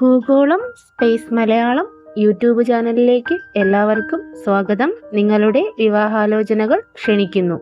ഭൂഗോളം space Malayalam YouTube ചാനലിലേക്ക് എല്ലാവർക്കും സ്വാഗതം. നിങ്ങളുടെ വിവാഹാലോചനകൾ ക്ഷണിക്കുന്നു.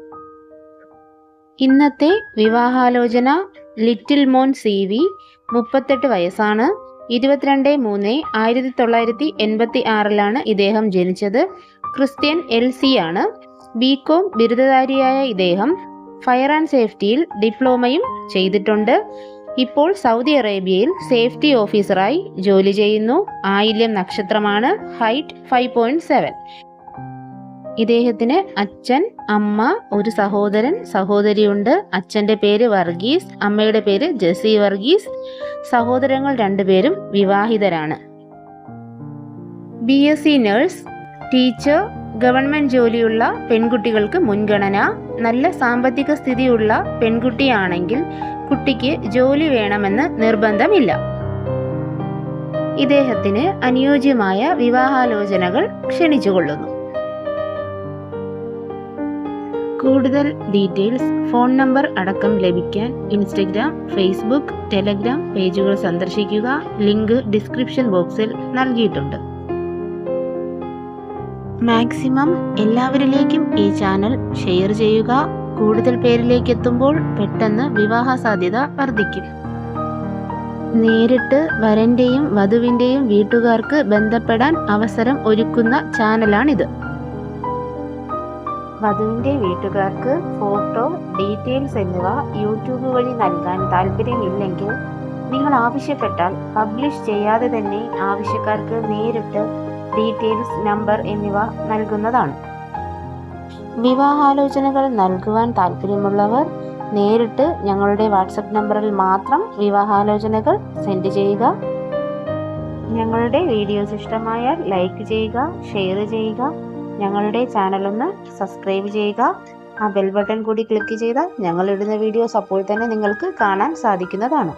ഇന്നത്തെ വിവാഹാലോചന ലിറ്റിൽ മോൻ സി വി മുപ്പത്തെട്ട് വയസ്സാണ്. ഇരുപത്തിരണ്ട് മൂന്ന് ആയിരത്തി തൊള്ളായിരത്തി എൺപത്തി ആറിലാണ് ഇദ്ദേഹം ജനിച്ചത്. ക്രിസ്ത്യൻ എൽ സി ആണ്. ബി കോം ബിരുദധാരിയായ ഇദ്ദേഹം ഫയർ ആൻഡ് സേഫ്റ്റിയിൽ ഡിപ്ലോമയും ചെയ്തിട്ടുണ്ട്. ഇപ്പോൾ സൗദി അറേബ്യയിൽ സേഫ്റ്റി ഓഫീസറായി ജോലി ചെയ്യുന്നു. ആയില്യം നക്ഷത്രമാണ്. Height five point seven. ഇദ്ദേഹത്തിന് അച്ഛൻ അമ്മ ഒരു സഹോദരൻ സഹോദരിയുണ്ട്. അച്ഛന്റെ പേര് വർഗീസ് അമ്മയുടെ പേര് ജെസി വർഗീസ്. സഹോദരങ്ങൾ രണ്ടുപേരും വിവാഹിതരാണ്. B S C nurse teacher government ജോലിയുള്ള പെൺകുട്ടികൾക്ക് മുൻഗണന. നല്ല സാമ്പത്തിക സ്ഥിതിയുള്ള പെൺകുട്ടിയാണെങ്കിൽ കുട്ടിക്ക് ജോലി വേണമെന്ന് നിർബന്ധമില്ല. ഇദ്ദേഹത്തിന് അനുയോജ്യമായ വിവാഹാലോചനകൾ ക്ഷണിച്ചുകൊള്ളുന്നു. കൂടുതൽ ഡീറ്റെയിൽസ് ഫോൺ നമ്പർ അടക്കം ലഭിക്കാൻ ഇൻസ്റ്റഗ്രാം ഫേസ്ബുക്ക് ടെലഗ്രാം പേജുകൾ സന്ദർശിക്കുക. ലിങ്ക് ഡിസ്ക്രിപ്ഷൻ ബോക്സിൽ നൽകിയിട്ടുണ്ട്. മാക്സിമം എല്ലാവരിലേക്കും ഈ ചാനൽ ഷെയർ ചെയ്യുക. കൂടുതൽ പേരിലേക്ക് എത്തുമ്പോൾ പെട്ടെന്ന് വിവാഹ സാധ്യത വർദ്ധിക്കും. നേരിട്ട് വരന്റെയും വധുവിന്റെയും വീട്ടുകാർക്ക് ബന്ധപ്പെടാൻ അവസരം ഒരുക്കുന്ന ചാനലാണിത്. വധുവിന്റെ വീട്ടുകാർക്ക് ഫോട്ടോ ഡീറ്റെയിൽസ് എന്നിവ യൂട്യൂബ് വഴി നൽകാൻ താല്പര്യമില്ലെങ്കിൽ നിങ്ങൾ ആവശ്യപ്പെട്ടാൽ പബ്ലിഷ് ചെയ്യാതെ തന്നെ ആവശ്യക്കാർക്ക് നേരിട്ട് ഡീറ്റെയിൽസ് നമ്പർ എന്നിവ നൽകുന്നതാണ്. വിവാഹാലോചനകൾ നൽകുവാൻ താല്പര്യമുള്ളവർ നേരിട്ട് ഞങ്ങളുടെ വാട്സപ്പ് നമ്പറിൽ മാത്രം വിവാഹാലോചനകൾ സെൻഡ് ചെയ്യുക. ഞങ്ങളുടെ വീഡിയോസ് ഇഷ്ടമായാൽ ലൈക്ക് ചെയ്യുക ഷെയർ ചെയ്യുക. ഞങ്ങളുടെ ചാനലൊന്ന് സബ്സ്ക്രൈബ് ചെയ്യുക. ആ ബെൽ ബട്ടൺ കൂടി ക്ലിക്ക് ചെയ്താൽ ഞങ്ങളിടുന്ന വീഡിയോസ് അപ്പോൾ തന്നെ നിങ്ങൾക്ക് കാണാൻ സാധിക്കുന്നതാണ്.